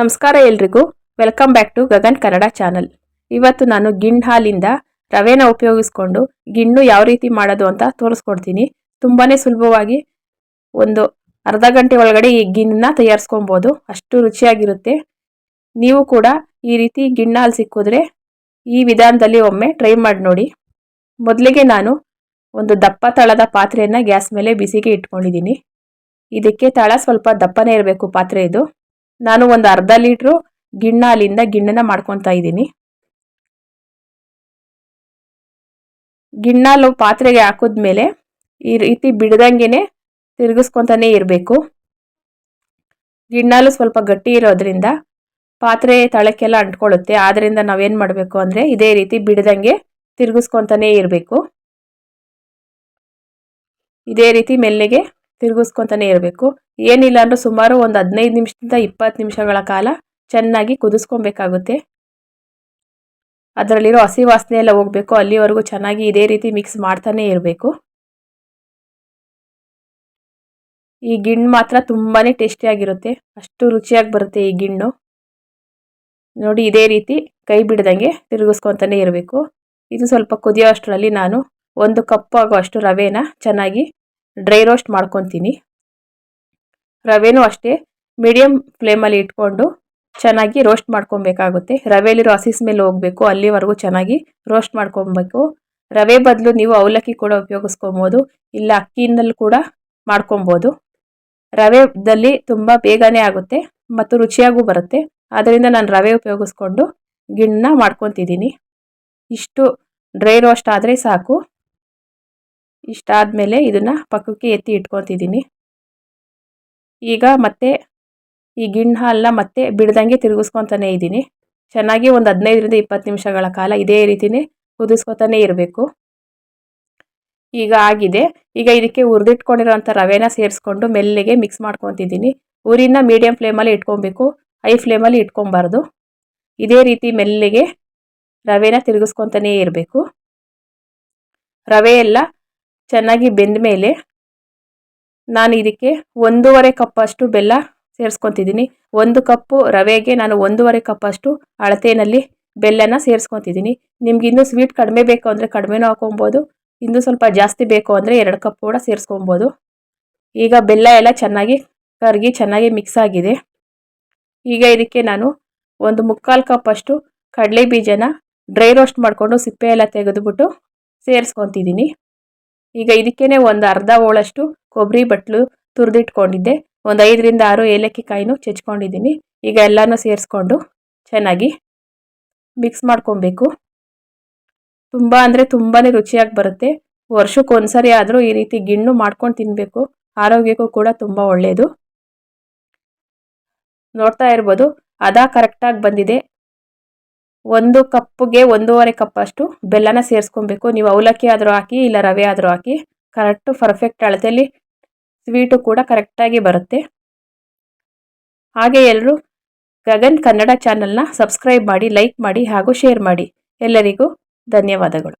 ನಮಸ್ಕಾರ ಎಲ್ರಿಗೂ. Welcome back to Gagan Kannada channel ಇವತ್ತು ನಾನು ಗಿಣ್ಣು ಹಾಲಿಂದ ರವೆನ ಉಪಯೋಗಿಸ್ಕೊಂಡು ಗಿಣ್ಣು ಯಾವ ರೀತಿ ಮಾಡೋದು ಅಂತ ತೋರಿಸ್ಕೊಡ್ತೀನಿ. ತುಂಬಾ ಸುಲಭವಾಗಿ ಒಂದು ಅರ್ಧ ಗಂಟೆ ಒಳಗಡೆ ಈ ಗಿಣ್ಣನ್ನ ತಯಾರಿಸ್ಕೊಬೋದು. ಅಷ್ಟು ರುಚಿಯಾಗಿರುತ್ತೆ. ನೀವು ಕೂಡ ಈ ರೀತಿ ಗಿಣ್ಣ ಹಾಲು ಸಿಕ್ಕಿದ್ರೆ ಈ ವಿಧಾನದಲ್ಲಿ ಒಮ್ಮೆ ಟ್ರೈ ಮಾಡಿ ನೋಡಿ. ಮೊದಲಿಗೆ ನಾನು ಒಂದು ದಪ್ಪ ತಳದ ಪಾತ್ರೆಯನ್ನು ಗ್ಯಾಸ್ ಮೇಲೆ ಬಿಸಿಗೆ ಇಟ್ಕೊಂಡಿದ್ದೀನಿ. ಇದಕ್ಕೆ ತಳ ಸ್ವಲ್ಪ ದಪ್ಪನೇ ಇರಬೇಕು ಪಾತ್ರೆ ಇದು. ನಾನು ಒಂದು ಅರ್ಧ ಲೀಟ್ರು ಗಿಣ್ಣ ಅಲ್ಲಿಂದ ಗಿಣ್ಣನ ಮಾಡ್ಕೊತಾ ಇದ್ದೀನಿ. ಗಿಣ್ಣಾಲು ಪಾತ್ರೆಗೆ ಹಾಕಿದ್ಮೇಲೆ ಈ ರೀತಿ ಬಿಡ್ದಂಗೆನೆ ತಿರುಗಿಸ್ಕೊತಾನೆ ಇರಬೇಕು. ಗಿಣ್ಣಾಲು ಸ್ವಲ್ಪ ಗಟ್ಟಿ ಇರೋದ್ರಿಂದ ಪಾತ್ರೆ ತಳಕ್ಕೆಲ್ಲ ಅಂಟ್ಕೊಳ್ಳುತ್ತೆ. ಆದ್ದರಿಂದ ನಾವೇನು ಮಾಡಬೇಕು ಅಂದರೆ ಇದೇ ರೀತಿ ಬಿಡ್ದಂಗೆ ತಿರುಗಿಸ್ಕೊತಾನೆ ಇರಬೇಕು. ಇದೇ ರೀತಿ ಮೆಲ್ಲಿಗೆ ತಿರುಗಿಸ್ಕೊತಾನೆ ಇರಬೇಕು. ಏನಿಲ್ಲ ಅಂದರೂ ಸುಮಾರು ಒಂದು ಹದಿನೈದು ನಿಮಿಷದಿಂದ ಇಪ್ಪತ್ತು ನಿಮಿಷಗಳ ಕಾಲ ಚೆನ್ನಾಗಿ ಕುದಿಸ್ಕೊಬೇಕಾಗುತ್ತೆ. ಅದರಲ್ಲಿರೋ ಹಸಿ ವಾಸನೆ ಎಲ್ಲ ಹೋಗಬೇಕು. ಅಲ್ಲಿವರೆಗೂ ಚೆನ್ನಾಗಿ ಇದೇ ರೀತಿ ಮಿಕ್ಸ್ ಮಾಡ್ತಾನೆ ಇರಬೇಕು. ಈ ಗಿಣ್ಣು ಮಾತ್ರ ತುಂಬಾ ಟೇಸ್ಟಿಯಾಗಿರುತ್ತೆ. ಅಷ್ಟು ರುಚಿಯಾಗಿ ಬರುತ್ತೆ ಈ ಗಿಣ್ಣು. ನೋಡಿ ಇದೇ ರೀತಿ ಕೈ ಬಿಡದಂಗೆ ತಿರುಗಿಸ್ಕೊತಾನೆ ಇರಬೇಕು. ಇದು ಸ್ವಲ್ಪ ಕುದಿಯೋ ಅಷ್ಟರಲ್ಲಿ ನಾನು ಒಂದು ಕಪ್ ಅಷ್ಟು ರವೆನ ಚೆನ್ನಾಗಿ ಡ್ರೈ ರೋಸ್ಟ್ ಮಾಡ್ಕೊತೀನಿ. ರವೆನೂ ಅಷ್ಟೇ ಮೀಡಿಯಮ್ ಫ್ಲೇಮಲ್ಲಿ ಇಟ್ಕೊಂಡು ಚೆನ್ನಾಗಿ ರೋಸ್ಟ್ ಮಾಡ್ಕೊಬೇಕಾಗುತ್ತೆ. ರವೆಯಲ್ಲಿರೋ ಹಸಿ ಸ್ಮೆಲ್ ಹೋಗಬೇಕು, ಅಲ್ಲಿವರೆಗೂ ಚೆನ್ನಾಗಿ ರೋಸ್ಟ್ ಮಾಡ್ಕೊಬೇಕು. ರವೆ ಬದಲು ನೀವು ಅವಲಕ್ಕಿ ಕೂಡ ಉಪಯೋಗಿಸ್ಕೊಬೋದು, ಇಲ್ಲ ಅಕ್ಕಿಯಿಂದಲೂ ಕೂಡ ಮಾಡ್ಕೊಬೋದು. ರವೆದಲ್ಲಿ ತುಂಬ ಬೇಗನೆ ಆಗುತ್ತೆ ಮತ್ತು ರುಚಿಯಾಗೂ ಬರುತ್ತೆ. ಆದ್ದರಿಂದ ನಾನು ರವೆ ಉಪಯೋಗಿಸ್ಕೊಂಡು ಗಿಣ್ಣ ಮಾಡ್ಕೊತಿದ್ದೀನಿ. ಇಷ್ಟು ಡ್ರೈ ರೋಸ್ಟ್ ಆದರೆ ಸಾಕು. ಇಷ್ಟಾದಮೇಲೆ ಇದನ್ನು ಪಕ್ಕಕ್ಕೆ ಎತ್ತಿ ಇಟ್ಕೊತಿದ್ದೀನಿ ಈಗ ಮತ್ತೆ ಈ ಗಿಣ್ಣು ಹಾಲನ್ನ ಮತ್ತೆ ಬಿಡ್ದಂಗೆ ತಿರುಗಿಸ್ಕೊತಾನೆ ಇದ್ದೀನಿ. ಚೆನ್ನಾಗಿ ಒಂದು ಹದಿನೈದರಿಂದ ಇಪ್ಪತ್ತು ನಿಮಿಷಗಳ ಕಾಲ ಇದೇ ರೀತಿಯೇ ಕುದಿಸ್ಕೊತಾನೆ ಇರಬೇಕು. ಈಗ ಆಗಿದೆ. ಈಗ ಇದಕ್ಕೆ ಹುರಿದಿಟ್ಕೊಂಡಿರೋಂಥ ರವೆನ ಸೇರಿಸ್ಕೊಂಡು ಮೆಲ್ಲಿಗೆ ಮಿಕ್ಸ್ ಮಾಡ್ಕೊತಿದ್ದೀನಿ ಊರಿನ ಮೀಡಿಯಂ ಫ್ಲೇಮಲ್ಲಿ ಇಟ್ಕೊಬೇಕು. ಹೈ ಫ್ಲೇಮಲ್ಲಿ ಇಟ್ಕೊಬಾರ್ದು. ಇದೇ ರೀತಿ ಮೆಲ್ಲಿಗೆ ರವೆನ ತಿರುಗಿಸ್ಕೊತಾನೇ ಇರಬೇಕು. ರವೆ ಎಲ್ಲ ಚೆನ್ನಾಗಿ ಬೆಂದ ಮೇಲೆ ನಾನು ಇದಕ್ಕೆ ಒಂದೂವರೆ ಕಪ್ಪಷ್ಟು ಬೆಲ್ಲ ಸೇರಿಸ್ಕೊತಿದ್ದೀನಿ. ಒಂದು ಕಪ್ಪು ರವೆಗೆ ನಾನು ಒಂದೂವರೆ ಕಪ್ಪಷ್ಟು ಅಳತೆಯಲ್ಲಿ ಬೆಲ್ಲನ ಸೇರಿಸ್ಕೊತಿದ್ದೀನಿ. ನಿಮ್ಗೆ ಇನ್ನೂ ಸ್ವೀಟ್ ಕಡಿಮೆ ಬೇಕು ಅಂದರೆ ಕಡಿಮೆನೂ ಹಾಕೊಬೋದು. ಇನ್ನೂ ಸ್ವಲ್ಪ ಜಾಸ್ತಿ ಬೇಕು ಅಂದರೆ ಎರಡು ಕಪ್ ಕೂಡ ಸೇರಿಸ್ಕೊಬೋದು. ಈಗ ಬೆಲ್ಲ ಎಲ್ಲ ಚೆನ್ನಾಗಿ ಕರಗಿ ಚೆನ್ನಾಗಿ ಮಿಕ್ಸ್ ಆಗಿದೆ. ಈಗ ಇದಕ್ಕೆ ನಾನು ಒಂದು ಮುಕ್ಕಾಲು ಕಪ್ಪಷ್ಟು ಕಡಲೆ ಬೀಜನ ಡ್ರೈ ರೋಸ್ಟ್ ಮಾಡಿಕೊಂಡು ಸಿಪ್ಪೆ ಎಲ್ಲ ತೆಗೆದುಬಿಟ್ಟು ಸೇರಿಸ್ಕೊತಿದ್ದೀನಿ. ಈಗ ಇದಕ್ಕೇನೆ ಒಂದು ಅರ್ಧ ಹೋಳಷ್ಟು ಕೊಬ್ಬರಿ ಬಟ್ಲು ತುರಿದಿಟ್ಕೊಂಡಿದ್ದೆ. ಒಂದು ಐದರಿಂದ ಆರು ಏಲಕ್ಕಿ ಕಾಯಿನೂ ಚೆಚ್ಕೊಂಡಿದ್ದೀನಿ. ಈಗ ಎಲ್ಲನೂ ಸೇರಿಸ್ಕೊಂಡು ಚೆನ್ನಾಗಿ ಮಿಕ್ಸ್ ಮಾಡ್ಕೊಬೇಕು. ತುಂಬ ಅಂದರೆ ತುಂಬಾ ರುಚಿಯಾಗಿ ಬರುತ್ತೆ. ವರ್ಷಕ್ಕೆ ಒಂದ್ಸರಿ ಆದರೂ ಈ ರೀತಿ ಗಿಣ್ಣು ಮಾಡ್ಕೊಂಡು ತಿನ್ನಬೇಕು ಆರೋಗ್ಯಕ್ಕೂ ಕೂಡ ತುಂಬ ಒಳ್ಳೆಯದು ನೋಡ್ತಾ ಇರ್ಬೋದು. ಅದ ಕರೆಕ್ಟಾಗಿ ಬಂದಿದೆ. ಒಂದು ಕಪ್ಗೆ ಒಂದೂವರೆ ಕಪ್ಪಷ್ಟು ಬೆಲ್ಲನ ಸೇರಿಸ್ಕೊಬೇಕು. ನೀವು ಅವಲಕ್ಕಿ ಆದರೂ ಹಾಕಿ ಇಲ್ಲ ರವೆ ಆದರೂ ಹಾಕಿ ಕರೆಕ್ಟು ಪರ್ಫೆಕ್ಟ್ ಅಳತೆಯಲ್ಲಿ ಸ್ವೀಟು ಕೂಡ ಕರೆಕ್ಟಾಗಿ ಬರುತ್ತೆ. ಹಾಗೆ ಎಲ್ಲರೂ ಗಗನ್ ಕನ್ನಡ ಚಾನಲ್ನ ಸಬ್ಸ್ಕ್ರೈಬ್ ಮಾಡಿ ಲೈಕ್ ಮಾಡಿ ಹಾಗೂ ಶೇರ್ ಮಾಡಿ. ಎಲ್ಲರಿಗೂ ಧನ್ಯವಾದಗಳು.